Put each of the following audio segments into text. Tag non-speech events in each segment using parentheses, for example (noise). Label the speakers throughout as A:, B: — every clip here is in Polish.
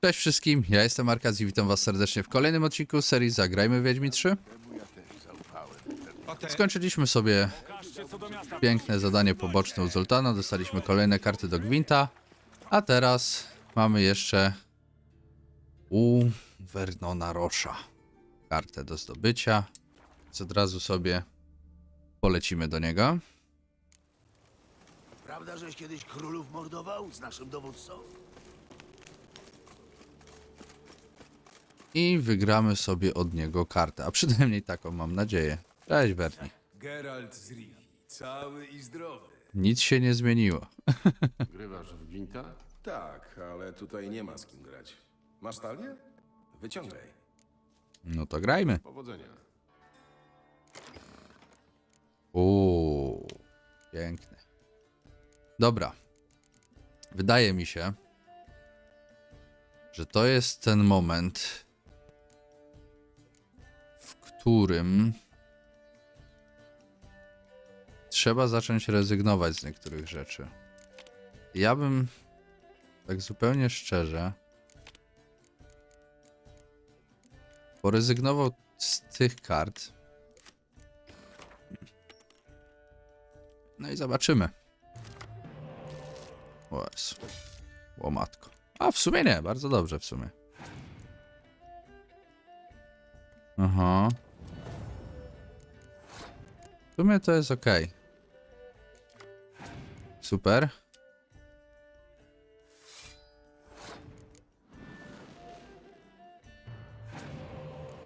A: Cześć wszystkim, ja jestem Arkaz i witam was serdecznie w kolejnym odcinku serii Zagrajmy Wiedźmi 3. Skończyliśmy sobie piękne zadanie poboczne u Zoltana, dostaliśmy kolejne karty do Gwinta, a teraz mamy jeszcze u Vernona Rosza kartę do zdobycia, więc od razu sobie polecimy do niego.
B: Prawda, żeś kiedyś królów mordował z naszym dowódcą?
A: I wygramy sobie od niego kartę, a przynajmniej taką mam nadzieję. Cześć Werni.
C: Geralt z Rivi, cały i zdrowy.
A: Nic się nie zmieniło. (laughs)
D: Grywasz w gwinta?
C: Tak, ale tutaj nie ma z kim grać. Masz talię? Wyciągaj.
A: No to grajmy.
D: Powodzenia.
A: Uuu, piękne. Dobra. Wydaje mi się, że to jest ten moment, którym trzeba zacząć rezygnować z niektórych rzeczy. Ja bym, tak zupełnie szczerze, porezygnował z tych kart. No i zobaczymy. O Jezu. O matko. A w sumie nie, bardzo dobrze w sumie. Aha. W sumie to jest ok. Super.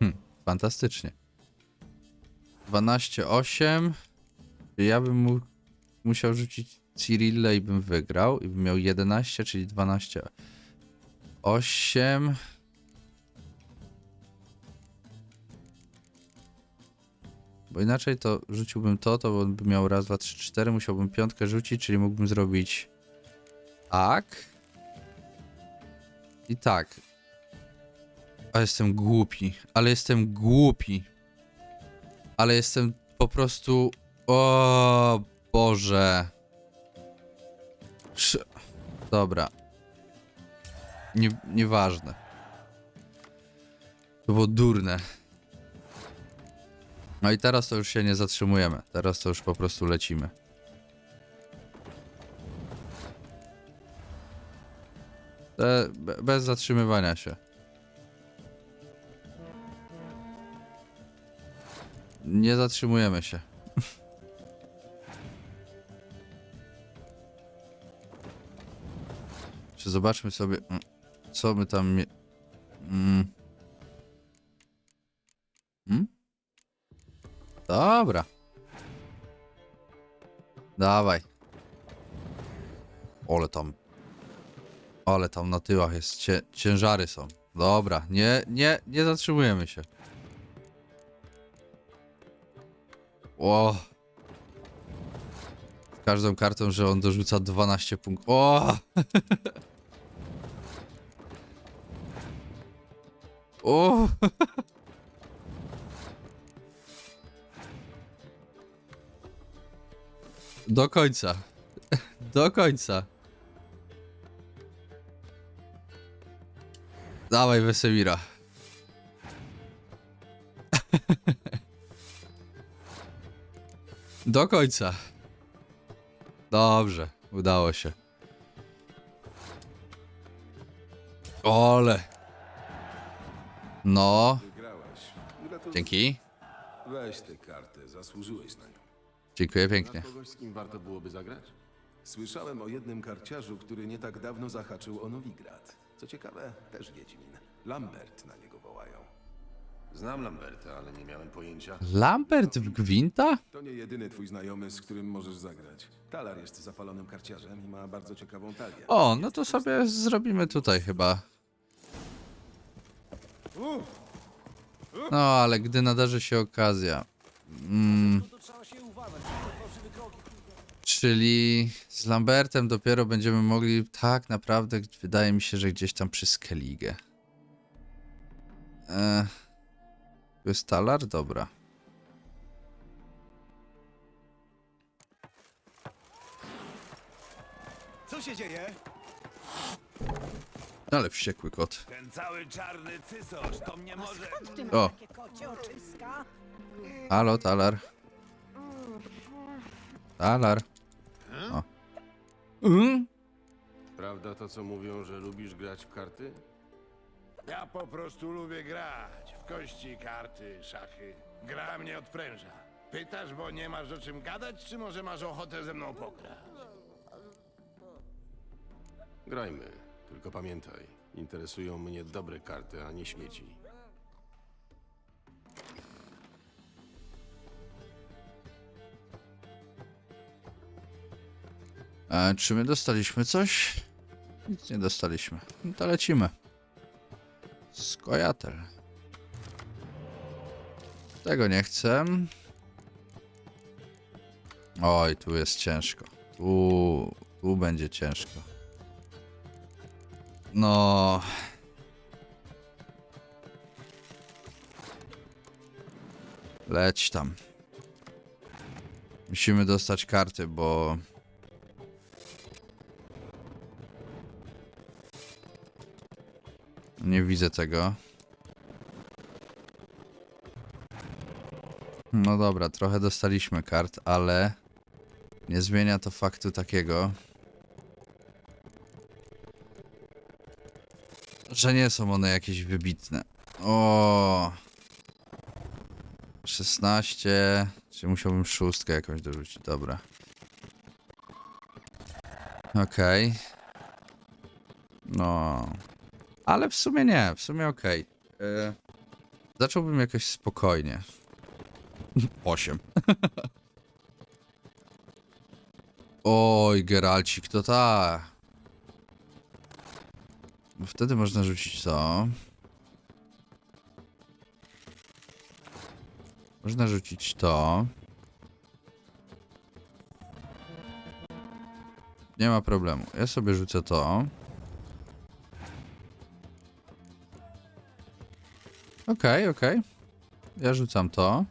A: Hm, fantastycznie. 12-8. Ja bym mu musiał rzucić Cyrillę i bym wygrał. I bym miał 11, czyli 12. 8. Bo inaczej to rzuciłbym to, to on by miał raz, dwa, trzy, cztery. Musiałbym piątkę rzucić, czyli mógłbym zrobić tak. I tak. A jestem głupi. Ale jestem głupi. Ale jestem po prostu. O Boże. Dobra. Nie, nieważne. To było durne. No i teraz to już się nie zatrzymujemy. Teraz to już po prostu lecimy. Be- bez zatrzymywania się. Nie zatrzymujemy się. (laughs) Czy zobaczmy sobie, mm, co my tam. Tam na tyłach jest. Cie, ciężary są. Dobra, nie, nie, nie zatrzymujemy się. O. Z każdą kartą, że on dorzuca 12 punktów. O! (laughs) O! Do końca. Do końca. Dawaj, Wesemira. Do końca. Dobrze, udało się. Ole. No,
C: Wygrałaś.
A: Dzięki.
C: Weź tę kartę, zasłużyłeś na nią.
A: Dziękuję pięknie.
D: Kogoś, z kim warto byłoby zagrać?
C: Słyszałem o jednym karciarzu, który nie tak dawno zahaczył o Nowigrad. Co ciekawe, też Wiedźmin. Lambert na niego wołają.
D: Znam Lamberta, ale nie miałem pojęcia.
A: Lambert w Gwinta?
C: To nie jedyny twój znajomy, z którym możesz zagrać. Talar jest zapalonym karciarzem i ma bardzo ciekawą talię.
A: O, no to sobie zrobimy tutaj chyba. No, ale gdy nadarzy się okazja. Mm, czyli z Lambertem dopiero będziemy mogli. Tak naprawdę wydaje mi się, że gdzieś tam przy Skellige. E, tu jest talar? Dobra.
E: Co się dzieje?
A: Ale wściekły kot.
B: Ten cały czarny cysosz to mnie może...
E: Skąd ty masz
A: O.
E: takie kocie oczyska?
A: Halo, talar. Talar. O. Mm?
D: Prawda to, co mówią, że lubisz grać w karty?
B: Ja po prostu lubię grać. W kości, karty, szachy. Gra mnie odpręża. Pytasz, bo nie masz o czym gadać, czy może masz ochotę ze mną pograć?
D: Grajmy. Tylko pamiętaj, interesują mnie dobre karty, a nie śmieci.
A: E, czy my dostaliśmy coś? Nic nie dostaliśmy. No to lecimy. Skojatel. Tego nie chcę. Oj, tu jest ciężko. Tu, tu będzie ciężko. No. Leć tam. Musimy dostać karty, bo Nie widzę tego. No dobra, trochę dostaliśmy kart, ale nie zmienia to faktu takiego, że nie są one jakieś wybitne. O. 16. Czy musiałbym szóstkę jakąś dorzucić? Dobra. Okej. No. Ale w sumie nie, w sumie okej. E, Zacząłbym jakoś spokojnie. (laughs) 8. (laughs) Oj, Geralcik, to ta. Wtedy można rzucić to. Można rzucić to. Nie ma problemu. Ja sobie rzucę to. Okej, okej. Ja rzucam to.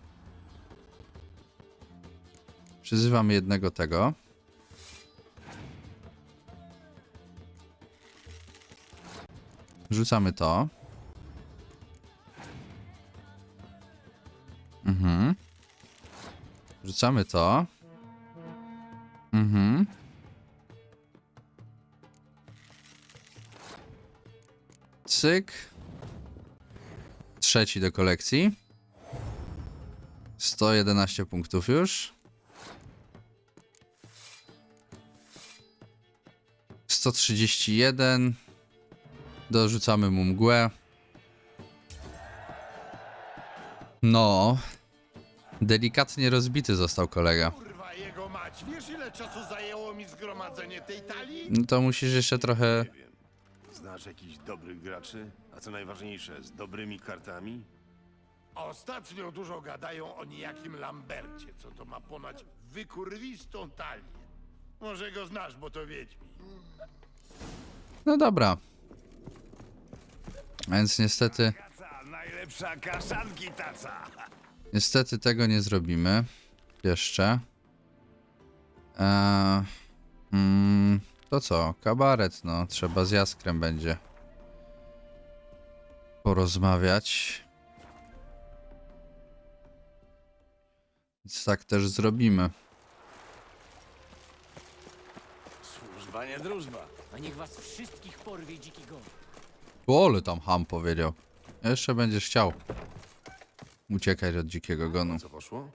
A: Przyzywam jednego tego. Rzucamy to. Mhm. Rzucamy to. Mhm. Cyk. Trzeci do kolekcji. 111 punktów już. 131. Dorzucamy mu mgłę. No. Delikatnie rozbity został kolega.
B: Kurwa jego mać, wiesz ile czasu zajęło mi zgromadzenie tej talii?
A: No to musisz jeszcze trochę.
D: Znasz jakichś dobrych graczy? Co najważniejsze, z dobrymi kartami?
B: Ostatnio dużo gadają o niejakim Lambercie, co to ma ponad wykurwistą talię. Może go znasz, bo to Wiedźmin.
A: No dobra. Więc niestety.
B: Najlepsza kaszanki taca.
A: Niestety tego nie zrobimy. Jeszcze. Eee, mm, to co? Kabaret, no. Trzeba z Jaskrem będzie porozmawiać. Więc tak też zrobimy.
B: Służba, nie drużba.
F: A niech was wszystkich porwie dziki gon.
A: O, ale tam ham powiedział. Jeszcze będziesz chciał uciekać od dzikiego gonu.
D: Co poszło?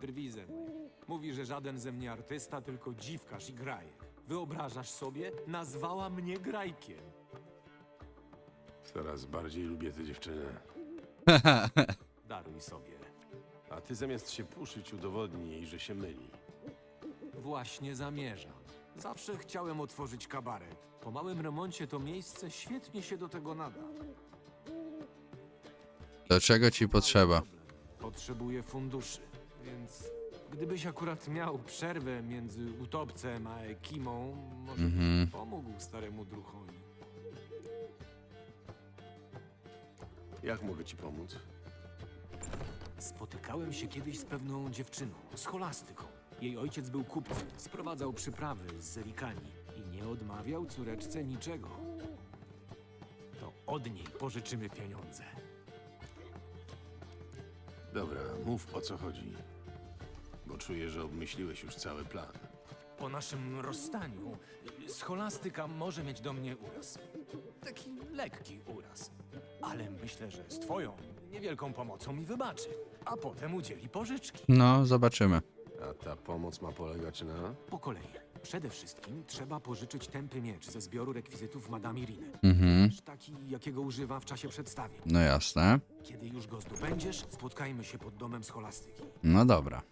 G: Drwi ze mnie. Mówi, że żaden ze mnie artysta, tylko dziwkarz i grajek. Wyobrażasz sobie? Nazwała mnie grajkiem.
D: Coraz bardziej lubię tę dziewczynę. (laughs)
G: Daruj sobie.
D: A ty zamiast się puszyć, udowodnij jej, że się myli.
G: Właśnie zamierzam. Zawsze chciałem otworzyć kabaret. Po małym remoncie to miejsce świetnie się do tego nada.
A: Do czego ci potrzeba?
G: Potrzebuję funduszy, więc gdybyś akurat miał przerwę między utopcem a ekimą, może
A: Mhm.
G: byś pomógł staremu druchowi.
D: Jak mogę ci pomóc?
G: Spotykałem się kiedyś z pewną dziewczyną, z holastyką. Jej ojciec był kupcem, sprowadzał przyprawy z Zelikani i nie odmawiał córeczce niczego. od niej pożyczymy pieniądze.
D: Dobra, mów o co chodzi. Bo czuję, że obmyśliłeś już cały plan.
G: Po naszym rozstaniu scholastyka może mieć do mnie uraz. Taki lekki uraz. Ale myślę, że z twoją niewielką pomocą mi wybaczy, a potem udzieli pożyczki.
A: No, zobaczymy.
D: A ta pomoc ma polegać na...
G: Po kolei. Przede wszystkim trzeba pożyczyć tępy miecz ze zbioru rekwizytów Madame Iriny.
A: Mhm.
G: Taki, jakiego używa w czasie przedstawień.
A: No jasne.
G: Kiedy już go zdobędziesz, spotkajmy się pod domem scholastyki.
A: No dobra.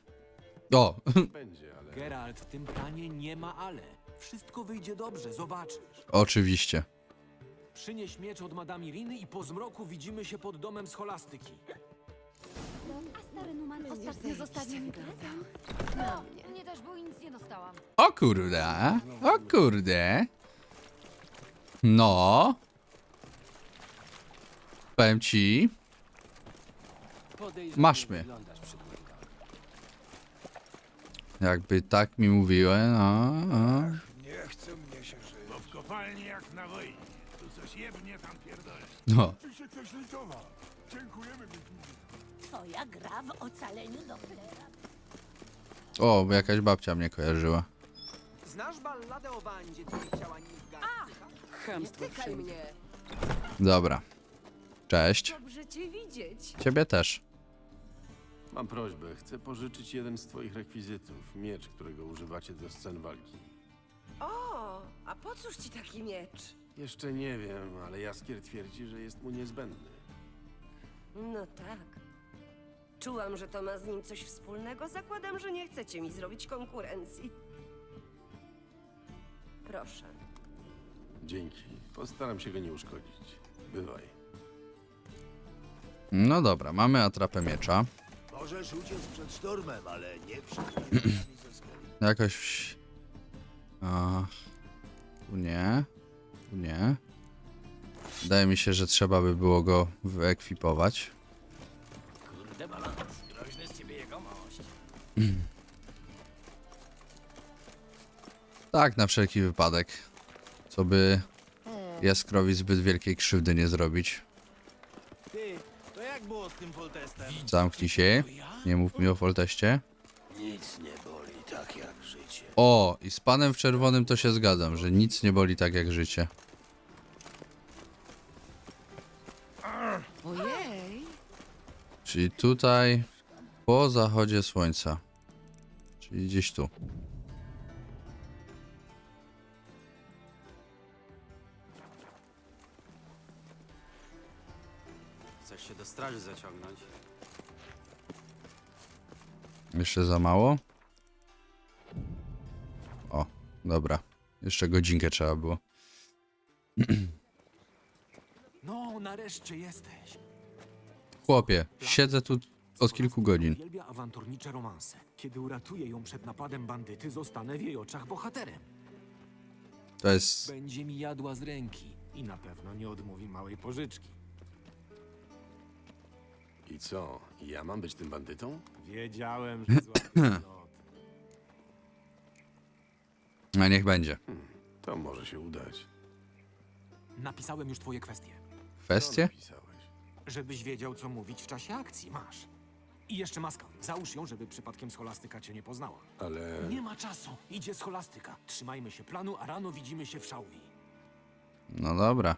A: O, (laughs)
D: Będzie, ale...
G: Geralt, w tym planie nie ma ale. Wszystko wyjdzie dobrze, zobaczysz.
A: oczywiście.
G: Przynieś miecz od Madame Iriny i po zmroku widzimy się pod domem scholastyki.
E: A stary Numan ostatnio zostawił mi prezent.
H: No, mnie też, bo nic nie dostałam.
A: O kurde, o kurde. No. Powiem ci,
F: Podejrzewam,
A: Masz mnie. jakby tak mi mówiły, no, no.
B: Nie chce mnie się żyć. Bo w kopalni jak na wojnie. Tu jebnie, tam pierdolę.
A: no.
B: Czy się ktoś litował? Dziękujemy,
E: Twoja gra w ocaleniu Dopplera.
A: O, bo jakaś babcia mnie kojarzyła.
I: Znasz balladę o bandzie, co nie chciała Nilfgaard?
F: Chamstwo wszędzie.
I: mnie!
A: Dobra. Cześć.
E: Dobrze cię widzieć.
A: Ciebie też.
D: Mam prośbę, chcę pożyczyć jeden z twoich rekwizytów. Miecz, którego używacie do scen walki.
I: A po cóż ci taki miecz?
D: Jeszcze nie wiem, ale Jaskier twierdzi, że jest mu niezbędny.
I: No tak. Czułam, że to ma z nim coś wspólnego. Zakładam, że nie chcecie mi zrobić konkurencji. Proszę.
D: Dzięki. Postaram się go nie uszkodzić. Bywaj.
A: No dobra, mamy atrapę miecza.
B: Możesz uciec przed sztormem, ale nie (clears throat) przed ze.
A: Jakoś... A, tu nie. Tu nie. Wydaje mi się, że trzeba by było go wyekwipować.
F: Kurde balans. Groźny z ciebie jegomość.
A: Tak, na wszelki wypadek. Co by Jaskrowi zbyt wielkiej krzywdy nie zrobić.
J: Ty, to jak było z tym?
A: Zamknij się. Nie mów mi o Folteście.
J: Nic nie boli tak jak życie.
A: O, i z panem w czerwonym to się zgadzam, że nic nie boli tak jak życie.
E: Ojej.
A: Czyli tutaj po zachodzie słońca. Czyli gdzieś tu.
J: Chcesz się do straży zaciągnąć?
A: Jeszcze za mało? Dobra. Jeszcze godzinkę trzeba było.
G: No, nareszcie jesteś.
A: Chłopie, siedzę tu od kilku godzin.
G: Uwielbia awanturnicze romanse. Kiedy uratuję ją przed napadem bandyty, zostanę w jej oczach bohaterem.
A: To jest...
G: Będzie mi jadła z ręki i na pewno nie odmówi małej pożyczki.
D: I co? Ja mam być tym bandytą?
G: Wiedziałem, że złapię (clears throat)
A: A niech będzie.
D: To może się udać.
G: Napisałem już twoje kwestie.
A: Kwestie?
D: napisałeś?
G: Żebyś wiedział, co mówić w czasie akcji. Masz. I jeszcze maska. Załóż ją, żeby przypadkiem scholastyka cię nie poznała.
D: Ale...
G: Nie ma czasu. Idzie scholastyka. Trzymajmy się planu, a rano widzimy się w szałwi.
A: No dobra.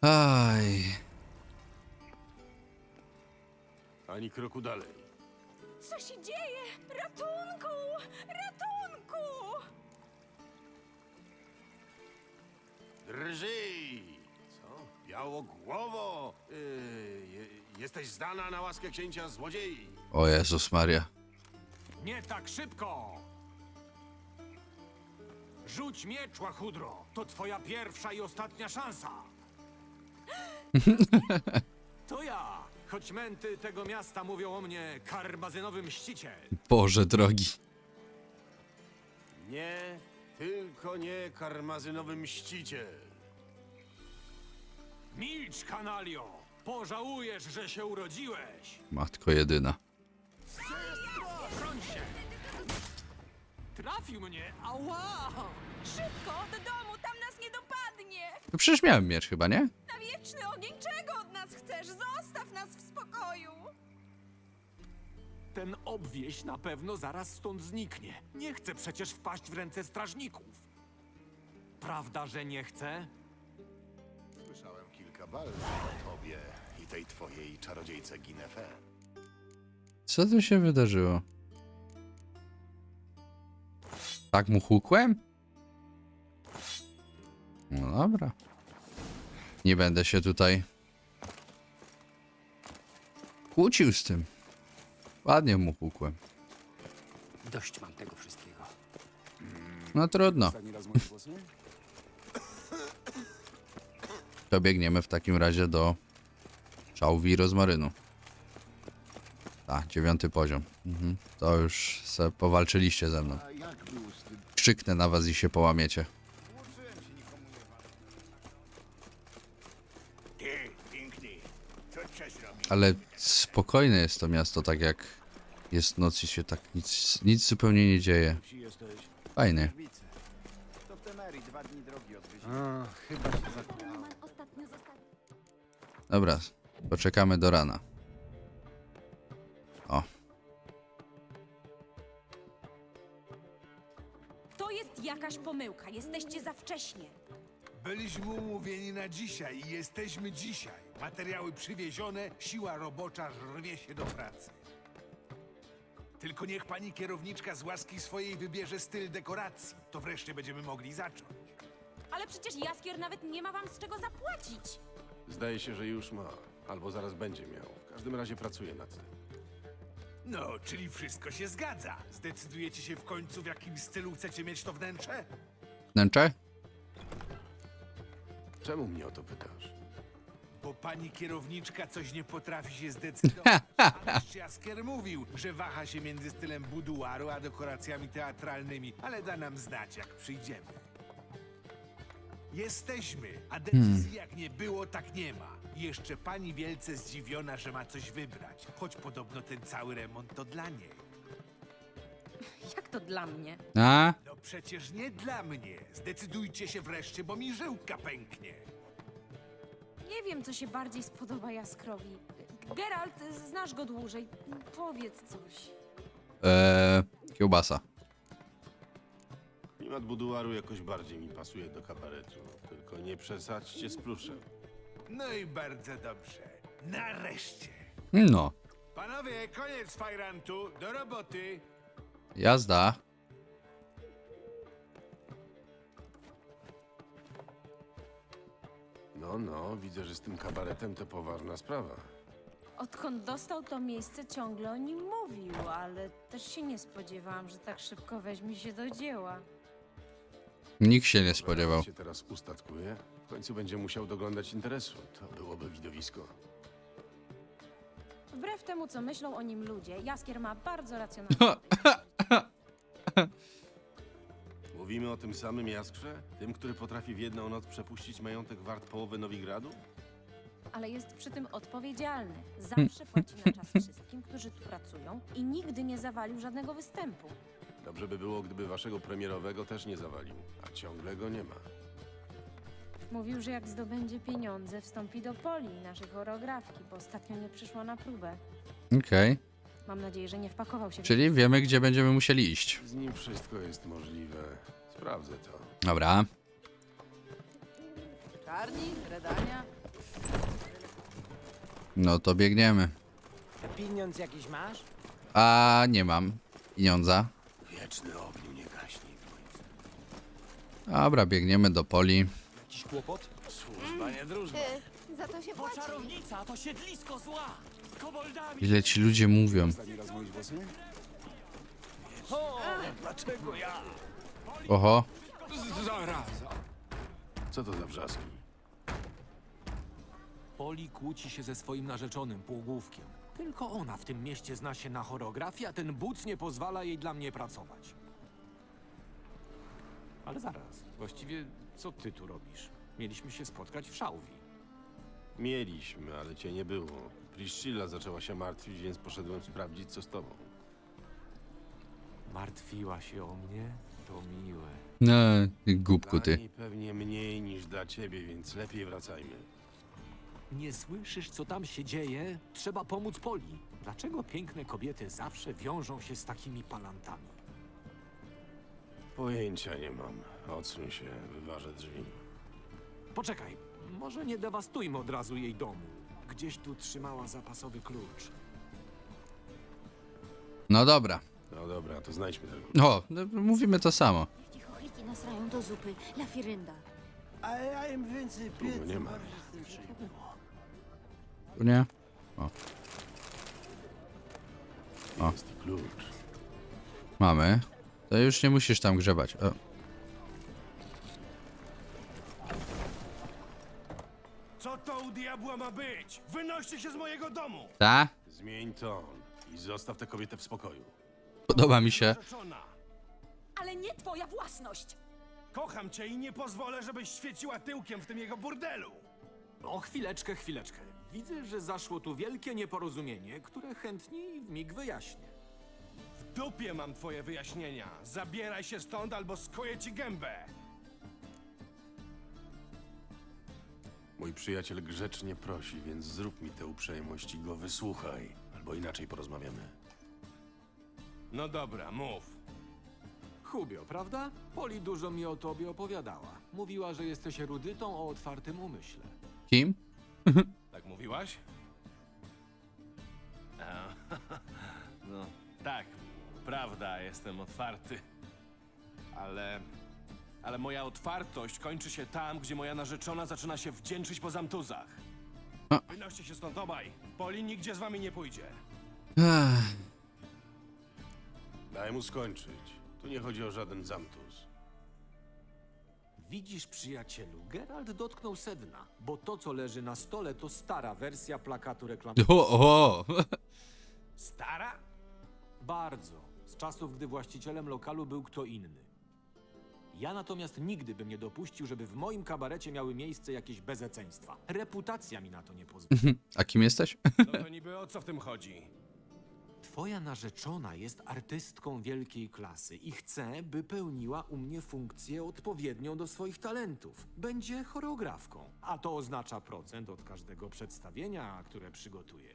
A: Aj.
D: Ani kroku dalej.
E: Co się dzieje? Ratunku! Ratunku!
D: Drżyj! Co? Białogłowo! Yy, je, jesteś zdana na łaskę księcia złodziei.
A: O Jezus Maria.
G: Nie tak szybko! Rzuć miecz, łachudro! To twoja pierwsza i ostatnia szansa! (laughs) To ja! Choć męty tego miasta mówią o mnie karmazynowy mściciel.
A: Boże drogi.
D: Nie, tylko nie karmazynowy mściciel.
G: Milcz, kanalio! Pożałujesz, że się urodziłeś!
A: Matko jedyna.
G: Broń się! Trafił mnie! Ała!
E: Szybko, do domu, tam nas nie dopadnie!
A: No przecież miałem miecz chyba, nie?
E: Na wieczny ogień czego od nas chcesz? Zostaw nas w spokoju!
G: Ten obwieś na pewno zaraz stąd zniknie. Nie chce przecież wpaść w ręce strażników. Prawda, że nie chce?
B: Słyszałem kilka bal o tobie i tej twojej czarodziejce Ginefe.
A: Co tu się wydarzyło? Tak mu hukłem? No dobra. Nie będę się tutaj kłócił z tym. Ładnie mu hukłem.
F: Dość mam tego wszystkiego.
A: No trudno. To biegniemy w takim razie do szałwi rozmarynu. A, dziewiąty poziom. Mhm. To już se powalczyliście ze mną.
B: A jak był z tym?
A: Krzyknę na was i się połamiecie.
B: Ty, piękny, co trzeba zrobić?
A: Ale spokojne jest to miasto, tak jak jest noc i się tak nic, nic zupełnie nie dzieje. Fajnie. Dobra, poczekamy do rana. O,
E: To jest jakaś pomyłka. Jesteście za wcześnie.
K: Byliśmy umówieni na dzisiaj i jesteśmy dzisiaj. Materiały przywiezione, siła robocza rwie się do pracy. Tylko niech pani kierowniczka z łaski swojej wybierze styl dekoracji. To wreszcie będziemy mogli zacząć.
E: Ale przecież Jaskier nawet nie ma wam z czego zapłacić.
D: Zdaje się, że już ma. Albo zaraz będzie miał. W każdym razie pracuje nad tym.
K: No, czyli wszystko się zgadza. Zdecydujecie się w końcu, w jakim stylu chcecie mieć to wnętrze?
A: wnętrze?
D: Czemu mnie o to pytasz?
K: Bo pani kierowniczka coś nie potrafi się zdecydować. Ależ Jaskier mówił, że waha się między stylem buduaru a dekoracjami teatralnymi, ale da nam znać, jak przyjdziemy. Jesteśmy, a decyzji jak nie było, tak nie ma. Jeszcze pani wielce zdziwiona, że ma coś wybrać, choć podobno ten cały remont to dla niej.
E: Jak to dla mnie?
A: A?
K: No przecież nie dla mnie. Zdecydujcie się wreszcie, bo mi żyłka pęknie.
E: Nie wiem, co się bardziej spodoba Jaskrowi. Geralt, znasz go dłużej. Powiedz coś.
A: Eee, kiełbasa.
D: Klimat buduaru jakoś bardziej mi pasuje do kabaretu. Tylko nie przesadźcie z pluszem.
K: No i bardzo dobrze. Nareszcie.
A: No,
K: Panowie, koniec fajrantu. Do roboty.
A: jazda.
D: No, no, widzę, że z tym kabaretem to poważna sprawa.
E: Odkąd dostał to miejsce, ciągle o nim mówił, ale też się nie spodziewałam, że tak szybko weźmie się do dzieła.
A: Nikt się nie spodziewał.
D: Jak się teraz ustatkuje, w końcu będzie musiał doglądać interesu. To byłoby widowisko.
E: Wbrew temu, co myślą o nim ludzie, Jaskier ma bardzo (laughs) racjonalne podejście. (laughs)
D: Mówimy o tym samym Jaskrze? Tym, który potrafi w jedną noc przepuścić majątek wart połowy Nowigradu?
E: ale jest przy tym odpowiedzialny. (laughs) Zawsze płaci na czas wszystkim, którzy tu pracują i nigdy nie zawalił żadnego występu.
D: Dobrze by było, gdyby waszego premierowego też nie zawalił, a ciągle go nie ma.
E: Mówił, że jak zdobędzie pieniądze, wstąpi do poli naszej choreografki, bo ostatnio nie przyszło na próbę.
A: Okej.
E: Mam nadzieję, że nie wpakował się w
A: Czyli wiemy, gdzie będziemy musieli iść.
D: Z nim wszystko jest możliwe. Sprawdzę to.
A: Dobra.
H: Czarni, Redania.
A: No to biegniemy.
J: Pieniądz jakiś masz?
A: A nie mam pieniądza.
D: Wieczny ogniu nie gaśnie.
A: Dobra, biegniemy do poli.
G: Jakiś kłopot?
J: Służba nie drużba.
E: Za to się
F: Bo czarownica to siedlisko zła!
A: Ile ci ludzie mówią.
J: Dlaczego ja?
A: Oho.
D: Co to za wrzaski?
G: Poli kłóci się ze swoim narzeczonym półgłówkiem. Tylko ona w tym mieście zna się na choreografii, a ten buc nie pozwala jej dla mnie pracować. Ale zaraz, właściwie co ty tu robisz? Mieliśmy się spotkać w szałwi.
D: Mieliśmy, ale cię nie było. Priscilla zaczęła się martwić, więc poszedłem sprawdzić, co z tobą.
G: Martwiła się o mnie? To miłe.
A: No, ty głupku ty.
D: Ani pewnie mniej niż dla ciebie, więc lepiej wracajmy.
G: Nie słyszysz, co tam się dzieje? Trzeba pomóc Poli. Dlaczego piękne kobiety zawsze wiążą się z takimi palantami?
D: Pojęcia nie mam. Odsuń się, wyważę drzwi.
G: Poczekaj, może nie dewastujmy od razu jej domu. Gdzieś tu trzymała zapasowy klucz.
A: No dobra.
D: No dobra, to znajdźmy tego.
A: O, no, mówimy to samo.
H: Jeśli chochliki nasrają do zupy, la firynda.
J: A ja im więcej
D: nie ma.
A: Tu nie? O, O.
D: Jest klucz.
A: mamy. To już nie musisz tam grzebać. O.
K: ma być? Wynoście się z mojego domu!
A: Ta?
D: Zmień ton i zostaw tę kobietę w spokoju.
A: Podoba mi się.
E: Ale nie twoja własność!
K: Kocham cię i nie pozwolę, żebyś świeciła tyłkiem w tym jego burdelu!
G: O, chwileczkę, chwileczkę. Widzę, że zaszło tu wielkie nieporozumienie, które chętnie w mig wyjaśnię.
K: W dupie mam twoje wyjaśnienia. Zabieraj się stąd albo skoję ci gębę.
D: Mój przyjaciel grzecznie prosi, więc zrób mi tę uprzejmość i go wysłuchaj. Albo inaczej porozmawiamy.
K: No dobra, mów.
G: Hubio, prawda? Poli dużo mi o tobie opowiadała. Mówiła, że jesteś erudytą o otwartym umyśle.
A: Kim? (laughs)
K: Tak mówiłaś? (laughs) No, tak, prawda, jestem otwarty. Ale. Ale moja otwartość kończy się tam, gdzie moja narzeczona zaczyna się wdzięczyć po zamtuzach.
A: A.
K: Wynoście się stąd obaj. Poli nigdzie z wami nie pójdzie.
A: Ech,
D: Daj mu skończyć. Tu nie chodzi o żaden zamtus.
G: Widzisz, przyjacielu, Geralt dotknął sedna, bo to, co leży na stole, to stara wersja plakatu reklamowego.
A: O, o.
K: Stara?
G: Bardzo. Z czasów, gdy właścicielem lokalu był kto inny. Ja natomiast nigdy bym nie dopuścił, żeby w moim kabarecie miały miejsce jakieś bezeceństwa. Reputacja mi na to nie pozwoli.
A: A kim jesteś?
K: No to niby o co w tym chodzi?
G: Twoja narzeczona jest artystką wielkiej klasy i chce, by pełniła u mnie funkcję odpowiednią do swoich talentów. Będzie choreografką, a to oznacza procent od każdego przedstawienia, które przygotuje.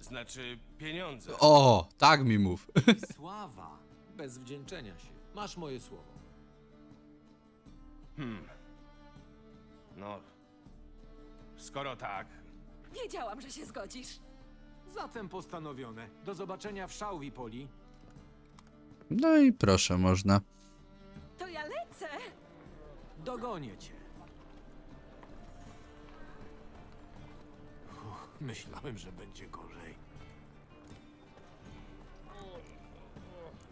K: Znaczy pieniądze.
A: O, tak mi mów.
G: Sława, bez wdzięczenia się. Masz moje słowo.
K: No. Skoro tak,
E: Wiedziałam, że się zgodzisz.
G: Zatem postanowione. Do zobaczenia w Szałwi, Poli.
A: No i proszę, można.
E: To ja lecę!
G: Dogonię cię. Uff, myślałem, że będzie gorzej.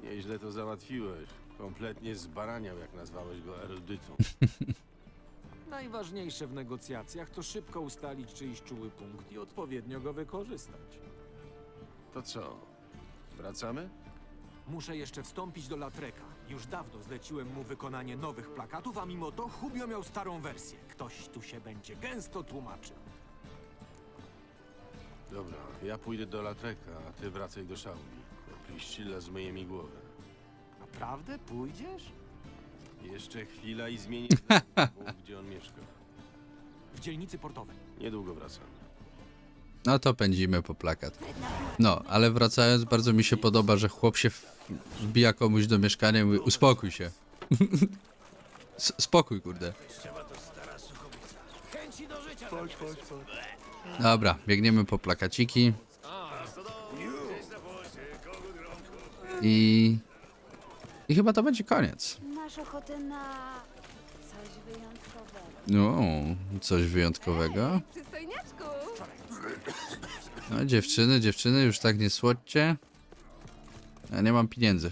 D: Nieźle to załatwiłeś. Kompletnie zbaraniał, jak nazwałeś go erudytą. (laughs)
G: Najważniejsze w negocjacjach to szybko ustalić czyjś czuły punkt i odpowiednio go wykorzystać.
D: To co? Wracamy?
G: Muszę jeszcze wstąpić do Latreka. Już dawno zleciłem mu wykonanie nowych plakatów, a mimo to Hubio miał starą wersję. Ktoś tu się będzie gęsto tłumaczył.
D: Dobra, ja pójdę do Latreka, a ty wracaj do Szałwi. Pliścilla zmyje mi głowę.
G: Naprawdę pójdziesz?
D: Jeszcze chwila i zmienię (laughs) gdzie on mieszka.
G: W dzielnicy portowej.
D: Niedługo wracam.
A: No to pędzimy po plakat. No, ale wracając, bardzo mi się podoba, że chłop się wbija komuś do mieszkania i mówi, uspokój się. (laughs) S- Spokój, kurde. Dobra, biegniemy po plakaciki. I... I chyba to będzie koniec.
H: Masz ochotę na coś wyjątkowego?
A: No, coś wyjątkowego.
E: Przystojniaczku!
A: No, dziewczyny, dziewczyny, już tak nie słodźcie. Ja nie mam pieniędzy.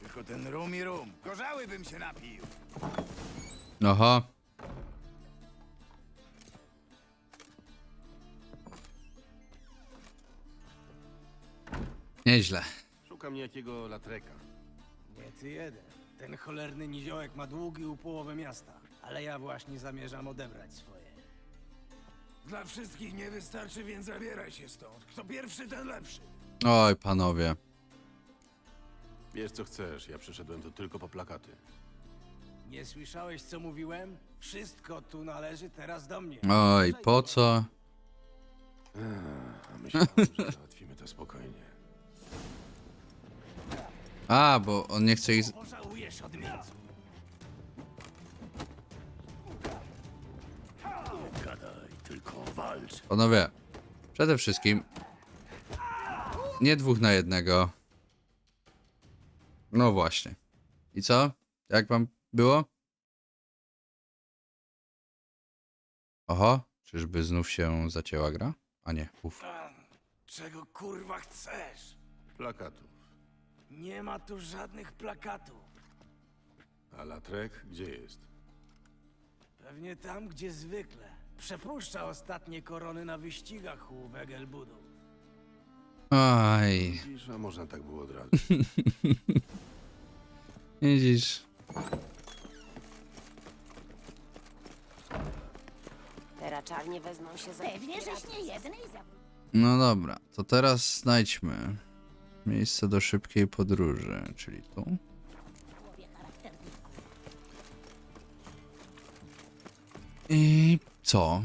J: Tylko ten rum i rum. Gorzały bym się napił.
A: Oho. Nieźle.
D: Szukam niejakiego Latreka.
J: Nie ty jeden. Ten cholerny niziołek ma długi u połowy miasta. Ale ja właśnie zamierzam odebrać swoje. Dla wszystkich nie wystarczy, więc zabieraj się stąd. Kto pierwszy, ten lepszy.
A: Oj, panowie.
D: Wiesz co chcesz, ja przyszedłem tu tylko po plakaty.
J: Nie słyszałeś, co mówiłem? Wszystko tu należy teraz do mnie.
A: Oj, po co?
D: A myślałem, że załatwimy to spokojnie.
A: A, bo on nie chce ich... z-
J: Pożałujesz odmieńcu.
D: Gadaj, tylko walcz.
A: Panowie, przede wszystkim nie dwóch na jednego. No właśnie. I co? Jak wam było? Oho, czyżby znów się zacięła gra? A nie, uf.
J: Czego kurwa chcesz?
D: Plakatów.
J: Nie ma tu żadnych plakatów.
D: A Latrek gdzie jest?
J: Pewnie tam, gdzie zwykle. Przepuszcza ostatnie korony na wyścigach u Wegelbudów.
A: Oj,
D: Widzisz, a można tak było od razu. (laughs)
A: widzisz.
I: Te wezmą się za...
E: Pewnie, żeś nie jednej za...
A: No dobra, to teraz znajdźmy miejsce do szybkiej podróży, czyli tu. I co?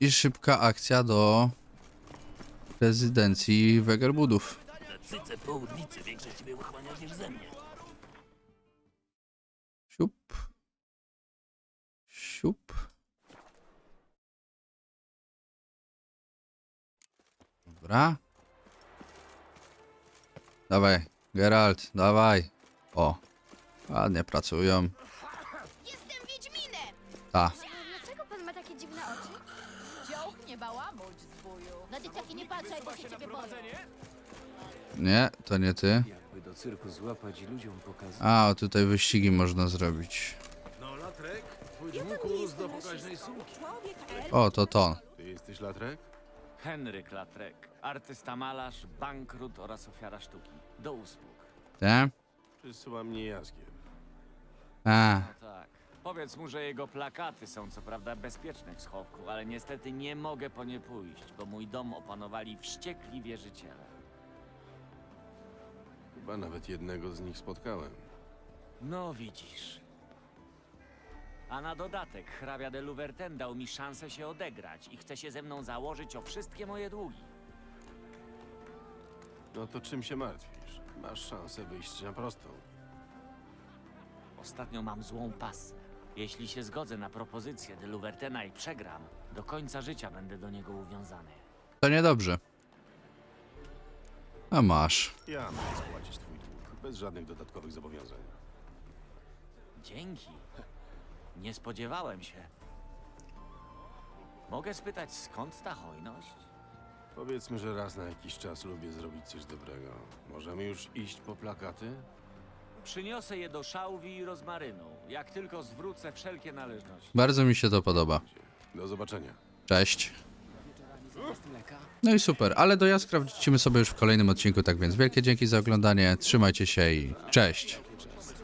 A: I szybka akcja do rezydencji Wegerbudów.
F: Cyce południcy ciebie uchłaniać niż ze mnie.
A: Dobra. Dawaj, Geralt, dawaj. O, ładnie pracują.
H: Jestem Wiedźminem!
A: Ta.
H: Dlaczego pan ma takie dziwne oczy?
E: Dziołch nie bałamudź z buju.
H: Na dzieciaki nie patrzaj, bo się ciebie boją.
A: Nie, to nie ty.
J: Jakby do cyrku złapać i ludziom pokazać.
A: A, o, tutaj wyścigi można zrobić.
K: No, Latrek, twój dług urósł do pokaźnej sumki.
A: O, to to.
D: Ty jesteś Latrek?
F: Henryk Latrek, artysta malarz, bankrut oraz ofiara sztuki. Do usług.
A: Nie?
D: Przysyła mnie Jaskier.
A: A,
F: No tak. Powiedz mu, że jego plakaty są co prawda bezpieczne w schowku, ale niestety nie mogę po nie pójść, bo mój dom opanowali wściekli wierzyciele.
D: Chyba nawet jednego z nich spotkałem.
F: No widzisz. A na dodatek hrabia de Louverten dał mi szansę się odegrać i chce się ze mną założyć o wszystkie moje długi.
D: No to czym się martwisz? Masz szansę wyjść na prostą.
F: Ostatnio mam złą pasę. Jeśli się zgodzę na propozycję de Louvertena i przegram, do końca życia będę do niego uwiązany.
A: to niedobrze. A masz.
D: Ja mogę spłacić twój dług, bez żadnych dodatkowych zobowiązań.
F: Dzięki. Nie spodziewałem się. Mogę spytać, skąd ta hojność?
D: Powiedzmy, że raz na jakiś czas lubię zrobić coś dobrego. Możemy już iść po plakaty?
F: Przyniosę je do szałwi i rozmarynu, jak tylko zwrócę wszelkie należności.
A: Bardzo mi się to podoba.
D: Do zobaczenia.
A: Cześć. No i super, ale do Jaskra wrócimy sobie już w kolejnym odcinku, tak więc wielkie dzięki za oglądanie, trzymajcie się i cześć.